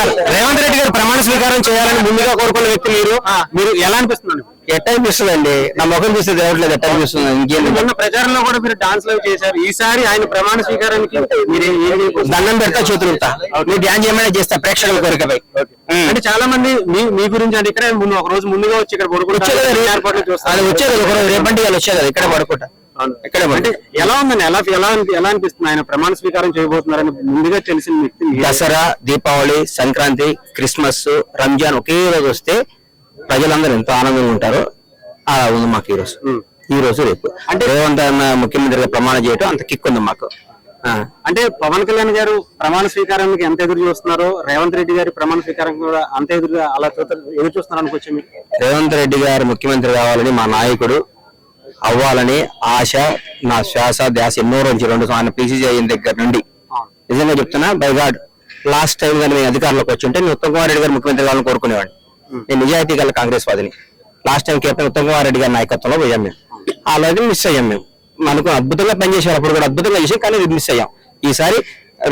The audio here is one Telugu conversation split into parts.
ఉన్నారు రేవంత్ రెడ్డి గారు ప్రమాణ స్వీకారం చేయాలని ముందుగా కోరుకున్న వ్యక్తి మీరు. మీరు ఎలా అనిపిస్తుంది? ఎట్ట అనిపిస్తుంది అండి నా ముఖం చూస్తే తెలియట్లేదు ఎట్ట అనిపిస్తుంది? ఇంకేం ప్రచారంలో కూడా మీరు డాన్స్లో చేశారు. ఈసారి ఆయన ప్రమాణ స్వీకారానికి మీరు? దండం పెడతా చేతులు ఊపుతా. నువ్వు డ్యాన్స్ చేయమని చేస్తా ప్రేక్షకుల కోరికపై అంటే చాలా మంది మీ గురించి అంటే ఇక్కడే ఒక రోజు ముందుగా వచ్చి ఇక్కడ వచ్చే కదా రే- ఏర్పాట్లు అది చూస్తారు వచ్చేది ఒక రోజు రేపంటి వచ్చేది కదా, ఇక్కడే పడుకుంటా ఇక్కడే అంటే ఎలా ఉందండి? ఎలా ఎలా అనిపి- ఎలా అనిపిస్తుంది? ఆయన ప్రమాణ స్వీకారం చేయబోతున్నారని ముందుగా తెలిసిన వ్యక్తి. దసరా దీపావళి సంక్రాంతి క్రిస్మస్ రంజాన్ ఒకే రోజు వస్తే ప్రజలందరూ ఎంతో ఆనందంగా ఉంటారు. అలా ఉంది మాకు ఈ రోజు. ఈ రోజు రేపు. అంటే రేవంత్ అన్న ముఖ్యమంత్రిగా ప్రమాణం చేయటం అంత కిక్ ఉంది మాకు. అంటే పవన్ కళ్యాణ్ గారు ప్రమాణ స్వీకారానికి ఎంత ఎదురు చూస్తున్నారో రేవంత్ రెడ్డి గారి ప్రమాణ స్వీకారం కూడా అంత ఎదురుగా అలా ఎదురు చూస్తున్నారు అనుకోవచ్చు రేవంత్ రెడ్డి గారు ముఖ్యమంత్రి కావాలని మా నాయకుడు అవ్వాలని ఆశ నా శ్వాస ధ్యాస ఎన్నో రోజు రెండు ఆయన పీసీసీ అయిన దగ్గర నుండి. నిజంగా చెప్తున్నా బై గాడ్ లాస్ట్ టైం కానీ నేను అధికారంలోకి వచ్చి ఉంటే నేను ఉత్తమ్ కుమార్ రెడ్డి గారు ముఖ్యమంత్రి కావాలని కోరుకునేవాడిని. నేను నిజాయితీ గల Congress వాదిని. Last time captain Uttam Kumar Reddy గారి నాయకత్వంలో పోయాం మేము. అలాగే మిస్ అయ్యాం మేము. మనకు అద్భుతంగా పనిచేసారు అప్పుడు కూడా అద్భుతంగా చేసాం కానీ మిస్ అయ్యాం. ఈసారి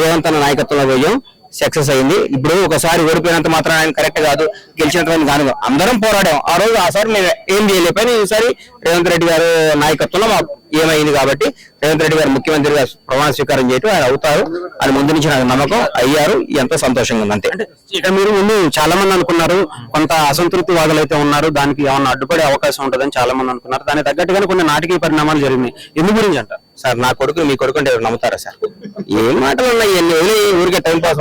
రేవంత్ అన్న నాయకత్వంలో పోయాం. సక్సెస్ అయింది. ఇప్పుడు ఒకసారి ఓడిపోయినంత మాత్రం ఆయన కరెక్ట్ కాదు. గెలిచినంత కాను అందరం పోరాడాం. ఆ రోజు ఆ సారి మేము ఏం చేయలేకపోయినా ఈసారి రేవంత్ రెడ్డి గారు నాయకత్వంలో మాకు ఏమైంది కాబట్టి రేవంత్ రెడ్డి గారు ముఖ్యమంత్రిగా ప్రమాణ స్వీకారం చేయటం ఆయన అవుతారు. అని ముందు నుంచి నాకు నమ్మకం అయ్యారు. ఎంతో సంతోషంగా ఉంది అంతే ఇక్కడ మీరు ముందు చాలా మంది అనుకున్నారు కొంత అసంతృప్తి వాదులు అయితే ఉన్నారు. దానికి ఏమన్నా అడ్డుపడే అవకాశం ఉంటుందని చాలా మంది అనుకున్నారు. దానికి తగ్గట్టుగానే కొన్ని నాటకీయ పరిణామాలు జరిగినాయి. ఎందు గురించి అంటారు సార్ నా కొడుకు మీ కొడుకు అంటే నమ్ముతారా సార్? ఏం మాటలు ఉన్నాయి? ఊరికే టైం పాస్